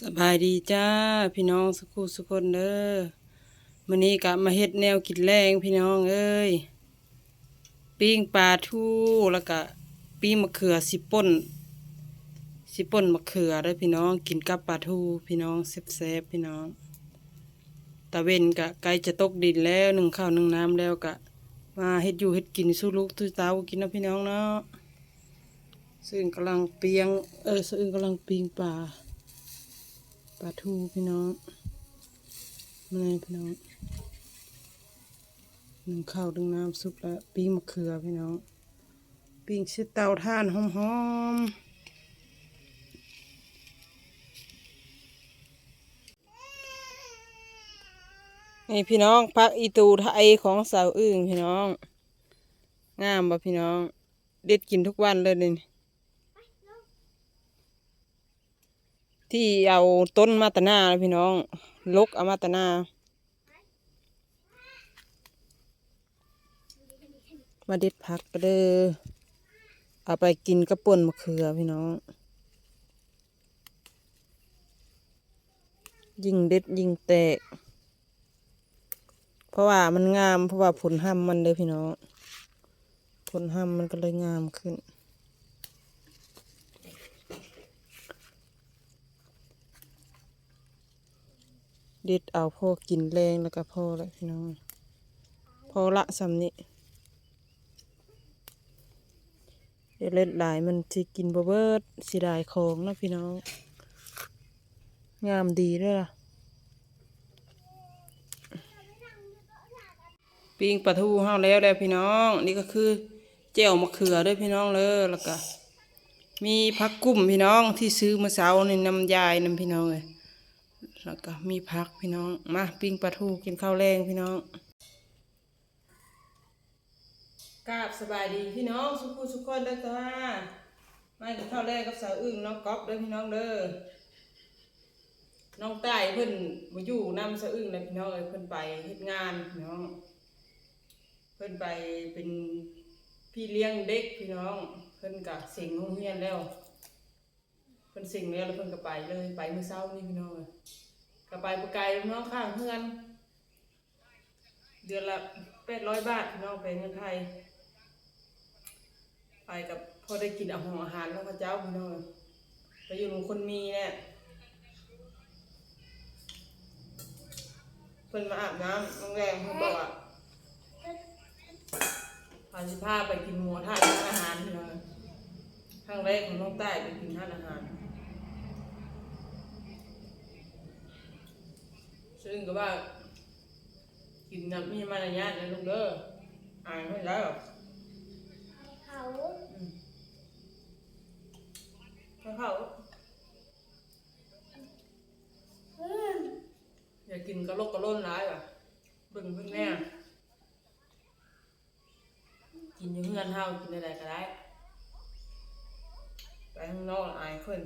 สบายดีจ้าพี่น้องสุขุสุคนเด้อมื้อนี้ก็มาเฮ็ดแนวกินแรงพี่น้องเอ้ยปิ้งปลาทูแล้วก็ปิ้งมะเขือสิป่นสิป่นมะเขือเด้อพี่น้องกินกับปลาทูพี่น้องแซ่บๆพี่น้องตะเวนก็ใกล้จะตกดินแล้วหนึ่งข้าวหนึ่งน้ำแล้วก็มาเฮ็ดอยู่เฮ็ดกินสู้ลูกสู้เต้ากินนะพี่น้องเนาะซึ่งกำลังเปียงเออซึ่งกำลังปิ้งปลา ปลาทูพี่น้องมาเลยพี่น้องหนึ่งข้าวดึงน้ำซุปแล้วปิ้งมะเขือพี่น้อง ปิ้งชิดเตาถ่านหอมๆนี่พี่น้องพักอีตูไทยของสาวอึ่งพี่น้อง งามบ่พี่น้อง เด็ดกินทุกวันเลยนี่ ที่เอาต้นมาตนาพี่น้องลกเอามาตนามาเด็ดผักก็เด้อเอาไปกินกระป่นมะเขือพี่น้อง ยิ่งเด็ดยิ่งแตก เพราะว่ามันงามเพราะว่าผลห้ำมันเด้อพี่น้อง ผลห้ำมันก็เลยงามขึ้น เด็ดเอาพอกินแรงแล้วก็พอแล้วพี่น้องพอละสำนี้เดี๋ยวเล็ดหลายมันสิกินบเบิดสิได้ของนะพี่น้อง งามดีด้วยล่ะปิ้งปลาทูเฮาแล้วแล้วพี่น้อง นี่ก็คือเจียวมะเขือด้วยพี่น้องเลยแล้วก็มีผักกุ้มพี่น้องที่ซื้อมื่อเช้านี่น้ำยายน้ำพี่น้องเลย แล้วก็มีผักพี่น้อง มาปิ้งปลาทูกินข้าวแรงพี่น้องกราบสบายดีพี่น้องสุขุสุขคนเด้อจ้ามากินข้าวแรงกับสาวอึ้งน้องก๊อฟเด้อพี่น้องเด้อน้องใต้เพิ่นมาอยู่น้ำสาวอึ้งเลยพี่น้องเอ้ยเพิ่นไปเฮ็ดงานพี่น้อง เพิ่นไปเป็นพี่เลี้ยงเด็กพี่น้อง เพิ่นกะเสิงโรงเรียนแล้ว เพิ่นสิงแล้วแล้วเพิ่นก็ไปเลยไปเมื่อเช้านี่พี่น้องเอ้ย ก็ไปประไกลน้องข้างเพื่อน เดือนละแปดร้อยบาทพี่น้องเป็นเงินไทย ไปกับพอได้กินอาหารอาหารแล้วพระเจ้าพี่น้องไปอยู่หมู่คนมีเนี่ยเพิ่นมาอาบน้ำโรงแรมเพิ่นบอกว่าพาสิพาไปกินหมูทาร้านอาหารพี่น้องครั้งแรกของน้องใต้ไปกินท่านอาหาร ซึ่งก็ว่า กินน้ำมีมารยาทนะลูกเด้ออายไม่ได้หรอกเขาอืมให้เขาอืมอย่ากินกระโลกกระโล่นร้ายว่ะเบิ่งเพิ่งแม่กินอยู่เฮือนเฮากินอะไรก็ได้ไปข้างนอกอายเพิ่น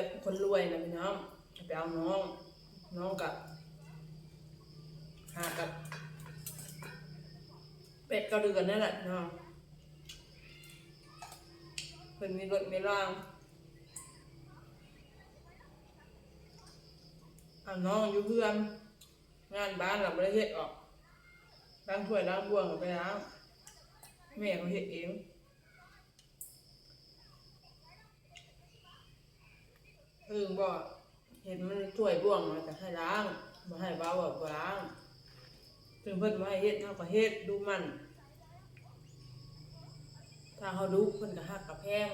แบบคนรวยนะพี่น้องไปเอาน้อง น้องกับหากับ เป็ดก็เดือนนั่นแหละน้องเพิ่นมีรถมีร่างเอาน้องอยู่เพื่อนงานบ้านเราไม่ได้เฮ็ดออกล้างถ้วยล้างบ้วงก็ไปล้าแม่เขาเฮ็ดเอง เพิ่งบอกเห็นมันถ้วยบ้วงมาจะให้ล้างมาให้เบาแบบล้างถึงเพิ่นมาให้เฮ็ดเฮาก็เฮ็ดดูมัน ถ้าเขาดูเพิ่นก็หักกับแพง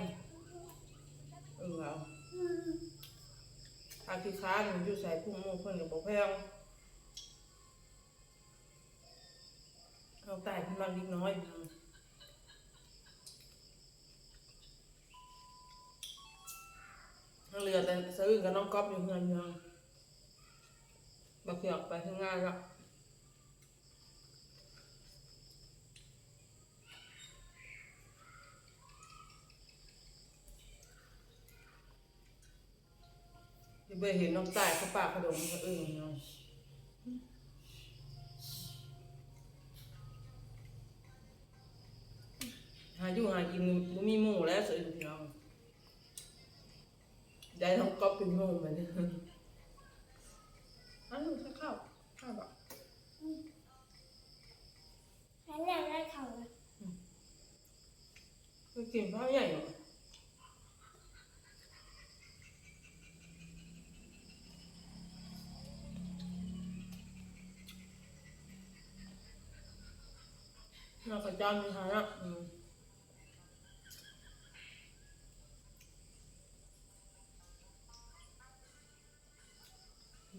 เออเอาถ้าขี้ค้านอยู่ใส่พุ่งมูเพิ่นก็บ่แพงเอาแต่เพิ่นบางนิดน้อย เอาเหลือแต่ซื้อกับน้องก๊อฟอยู่เงินยังบักเขียกไปทำงานละไปเห็นน้องตายเขาปากกระดงเขาเอื่นเนาะหาอยู่หากินมีหมูแล้วสิพี่น้อง ได้ท้องก๊อบเป็นหมู่เหมือนเดิมอ้าวจะเข้าเข้าบ่แล้วแรกได้เขาเลยไปกินข้าวใหญ่หน่อยเราก็จำมีหาละอืม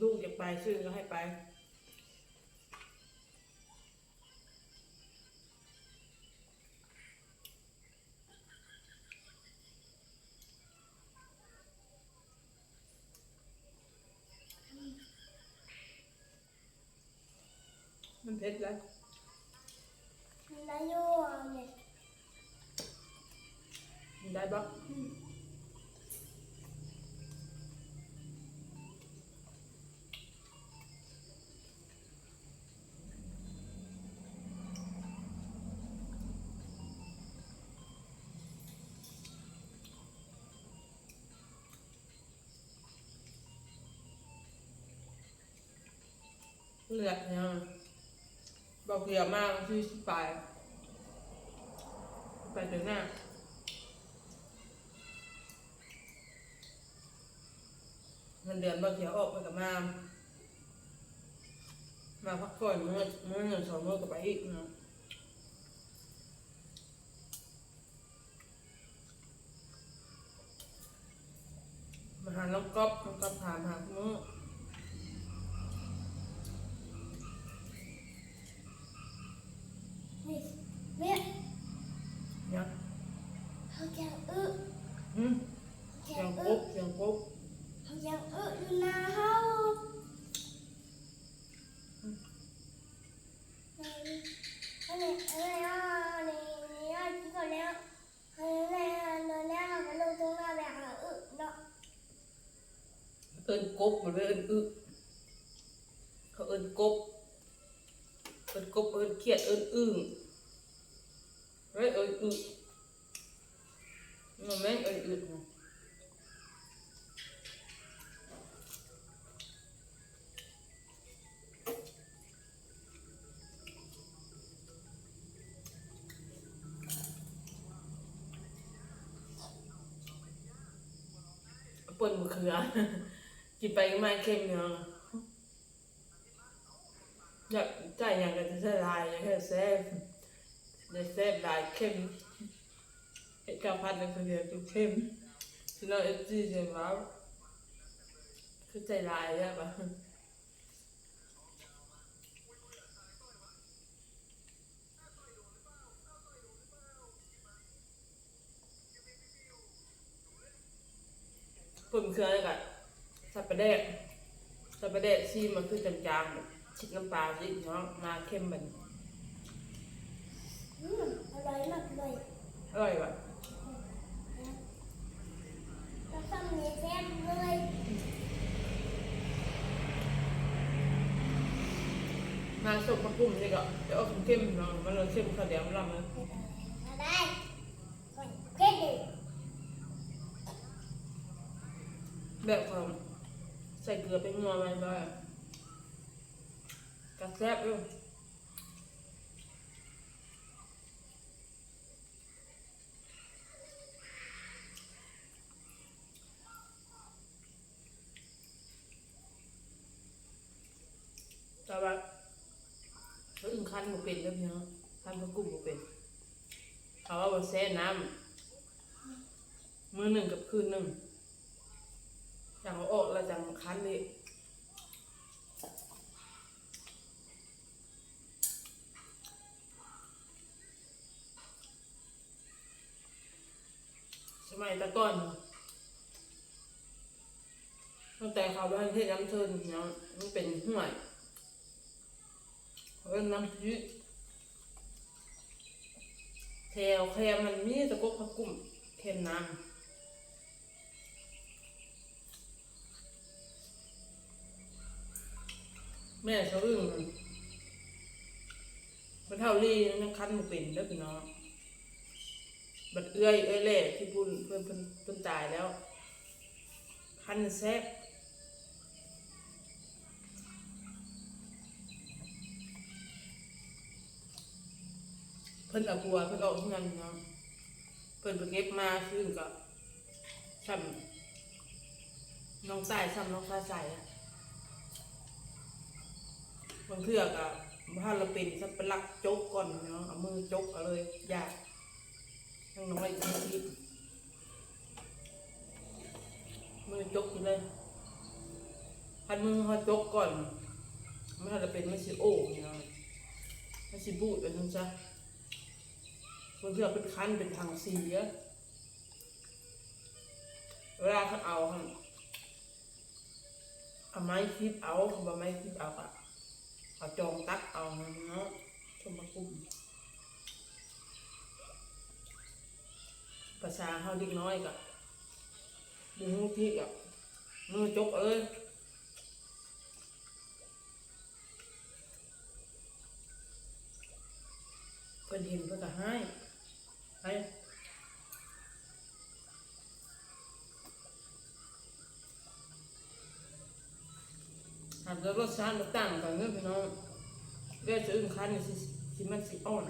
ลูกอยากไปซื้อก็ให้ไปมันเผ็ดแล้วนายโยเนี่ยมันได้ปะ เลือดเนี่ยบอกเกลียวมากที่สิไปไปถึงหน้าเงินเดือนบางเขียวออกมากับมามาพักผ่อนเมื่อเมื่อหนึ่งสองมื่อกับไปอีกนาะมาหาน้องก๊อฟน้องก๊อฟถามหาเมื่อ นี่เนี่ย เนี่ย เขาจะอึอืมเขาเสียงอึปุ๊บเสียงปุ๊บเขาจะอึอยู่นาเฮาอันนี้อันนี้อะนี่นี่อะที่เขาแล้วอันนี้อันนี้อะมันลงตรงหน้าแบบอ่อึเนาะเอินกบมันเลยเอินอึเขาเอินกบเอินกบเอินเครียดเอินอึ้งเฮ้ยเอินอึ มันแม่งเอินอึเนาะปนมะเขือกินไปก็ไม่เค็มเนาะอยากใจอย่างก็จะใส่ลายอย่างก็แซ่บจะแซ่บลายเค็ม เอ็ดกาพัดเลยคนเดียวจุเค็มเราเอฟซีเสียงแล้วคือใจลายใช่ปะปนมะเขือเลยกะสับปะเดกสับปะเดกซีมันคือจางๆแบบชิดน้ำปลาสิเนาะมาเค็มแบบอืมอร่อยมากเลยอร่อยว่ะ แล้วซ้ำนี่แซ่บเลย มาส้มผักบุ้มนี่ก็เดี๋ยวเอาเข้มๆเนาะมันเลยเข้มข้าวเดียวมันลำเลยมาได้ก่อนเผ็ดดิแบบของใส่เกลือไปงัวมันไปกระแซบอยู่แต่ว่า เขานบ่เป็นแล้วพี่เนาะคันผักกุ้งบ่เป็นเขาว่าบ่แซ่น้ำมื้อหนึ่งกับคืนหนึ่งจังเอาออกแล้วจังคันเลยสมัยตะก่อนตั้งแต่เขาไปเทศน้ำเชิญเนาะมันเป็นห่วย เล่นน้ำพีแถวแคมมันมีตะกุกผักกุ้มเค็มน้ำแม่ชขาอึ้งมันเท่ารีนั่งคั้นมันเป็นแล้วพี่น้องบัดเอื้อยเอื้อยเล่ที่บุญเพื่อนเพื่อนตายแล้ว คันแซ่บ พิ่นเอาบัวเพิ่นออกที่นั่นพี่น้องเพิ่นไปเก็บมาซึ่งก็ซ้ำน้องใส่ซ้ำน้องฟ้าใสอะบางเทื่อกับถ้าเราเป็นสักเป็นลักจกก่อนเนาะเอามือจกเอาเลยยากยังน้อยอีกนิดมือจกอยู่เลยพันมือเขาจกก่อนไม่ถ้าเราเป็นไม่สิโอ้เนาะไม่สิบูดไปทั้งจ้ะ บางเทื่อเป็นคันเป็นทางเสีอะเวลาเขาเอาครับเอาไม้คลิปเอาเขาบอกไม้คลิปเอาอะเอาจองตักเอาเนาะชมมากุ้มภาษาเฮาเด็กน้อยกะบุ้งพี่กะมือจกเอ้ยเพิ่นเห็นเพิ่นก็ให้ให้ หากจะรสชาติมันต่างกันเนอพี่น้องเลือดจะอึ้งคันนี่สิสิมันสิอ่อน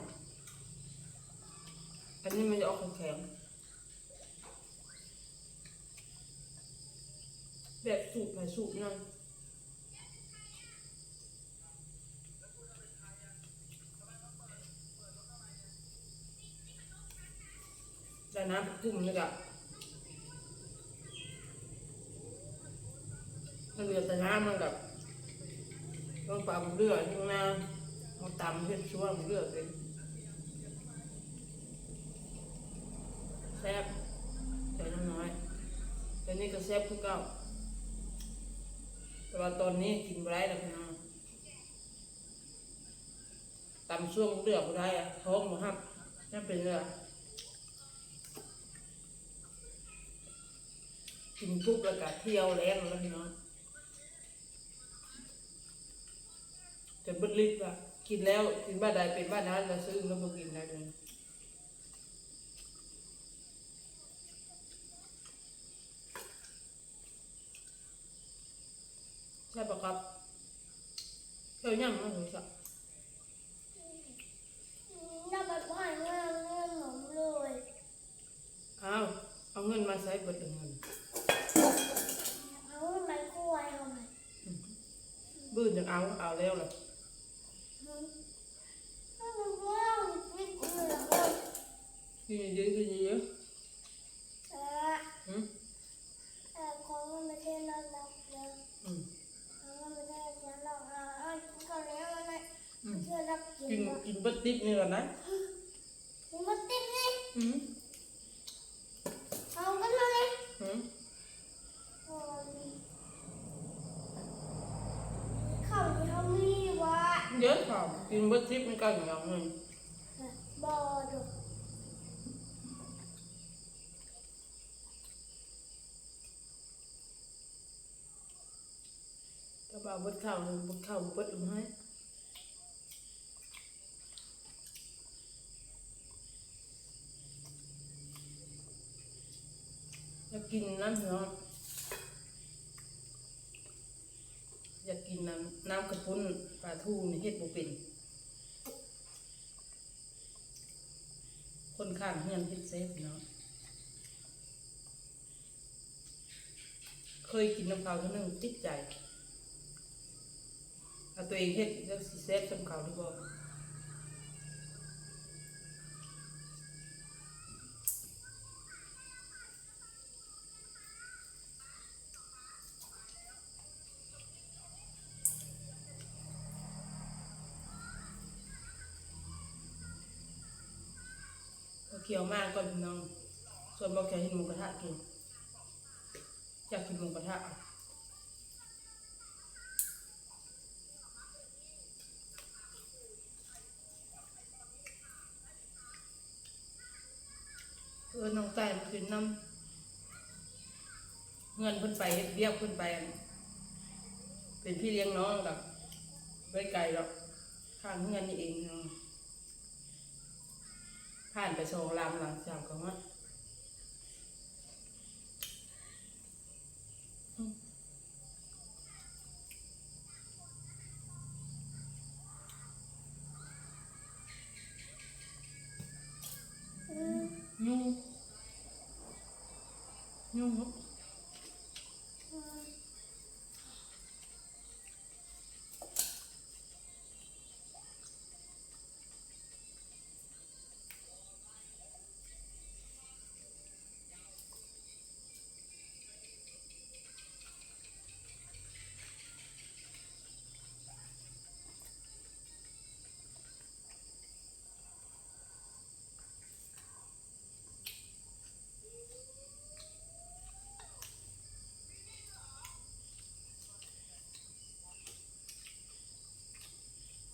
อันนี้มันจะออกแข็งแบบสูบไปสูบนั่นแต่น้ำกุ้งนี่กะมันเหลือแต่น้ำมันกับ ลงปลาบุเรือที่น้ำมาตำเพื่อช่วยบุเรือเป็นแซ่บแต่น้ำน้อยแต่นี่ก็แซ่บคือเก่าแต่ว่าตอนนี้กินไม่ได้แล้วพี่น้องตำช่วงเรือไม่ได้อะท้องมันหักนั่นเป็นเรือกินปุ๊บแล้วก็เที่ยวแรงแล้วพี่น้อง จะเบิดลิตรอะกินแล้วกินบ้านใดเป็นบ้านนั้นเราซื้อแล้วมากินได้เลยใช่ปะครับเที่ยวย่ำมาถึงสักน่าแบบว่าเงื่อนเงื่อนหนมเลยอ้าวเอาเงินมาใช้เบิดเอาเงินเอาไม้กล้วยเอามาบื้นจะเอาเอาแล้วล่ะ เอามันว่าวิทย์เหนือเลย กินเยอะกินเยอะเอออืมเออของมันไม่ใช่เราเราเราอืมของมันไม่ใช่เราเราเอาก็แล้วมันไม่ อืม เชื่อรับกิ กิ น น มา กินเบิดติ๊บนี่ก่อนนะ กินมาติดเลย อืม เอากันเลย อืม โอ้ยข้าวที่เขามีวะ เยอะค่ะกินเบิดติ๊บมันก็อย่างเงิน บอดู ถ้าบ่าวเบิดข้าวเบิดข้าวบดลงให้อยากกินน้ำเนาะอยากกินน้ำน้ำกระพุ้นปลาทูนี่เฮ็ดบ่เป็นคนข้างเฮียนเฮ็ดเซฟเนาะเคยกินน้ำเขาเท่านึงติดใจ เอาตัวเองเฮ็ดแล้วสิเซฟสำเขาหรือเปล่าเอาเคี่ยวมากก่อนพี่น้อง ส่วนบอกแกกินหมูกระทะกินอยากกินหมูกระทะ เออน้องไก่มากินน้ำเงินเพิ่นไปเฮ็ดเบี้ยกเพิ่นไป เป็นพี่เลี้ยงน้องกับไปไกลหรอกข้างเงินนี่เอง ผ่านไปโชว์ลำหลังจากก็ว่า ยุ่งเนอะ อืม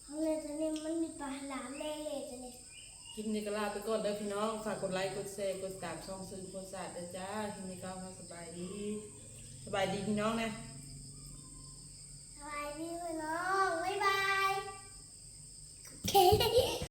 เขาเลยตอนนี้มันมีปลาหลามแน่เลยตอนนี้ คลิปนี้ก็ลาไปก่อน เด้อพี่น้อง ฝากกดไลค์กดแชร์กดติดตามช่องซื้อคนศาสตร์เด้อจ้าที่นี้ก็มาสบายดี สบายดีพี่น้องนะ